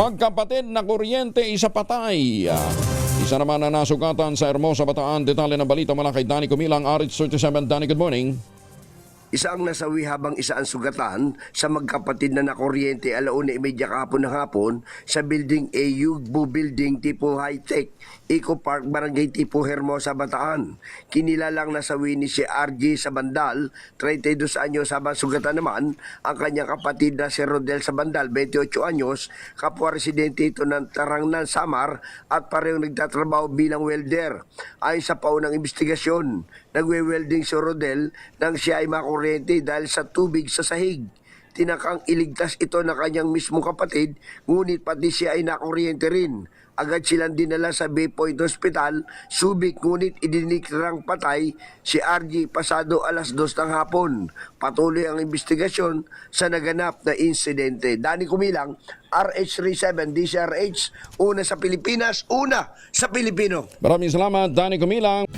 Magkapatid na kuryente, isa patay. Isa naman na nasugatan sa Hermosa Bataan. Detalye ng balita mula kay Danny Kumilang, Arit 37. Danny, good morning. Isa ang nasawi habang isa ang sugatan sa magkapatid na nakuryente alauna imedya kahapon ng hapon sa building A Yugbo Building tipo high-tech Eco Park Barangay tipo Hermosa Bataan. Kinilalang nasawi ni si RG sa Bandal, 32 anyos habang sugatan naman ang kanyang kapatid na si Rodel sa Bandal, 28 anyos, kapwa residente ito ng Tarangnan, Samar at parehong nagtatrabaho bilang welder. Ayon sa paunang investigasyon, nagwe-welding si Rodel nang siya ay makuryente dahil sa tubig sa sahig. Tinakang iligtas ito ng kanyang mismong kapatid, ngunit pati siya ay nakuryente rin. Agad silang dinala sa Bay Hospital, subik ngunit idinikrang patay si RG pasado alas dos ng hapon. Patuloy ang investigasyon sa naganap na insidente. Dani Kumilang, RH37 DCRH, una sa Pilipinas, una sa Pilipino. Maraming salamat, Danny Kumilang.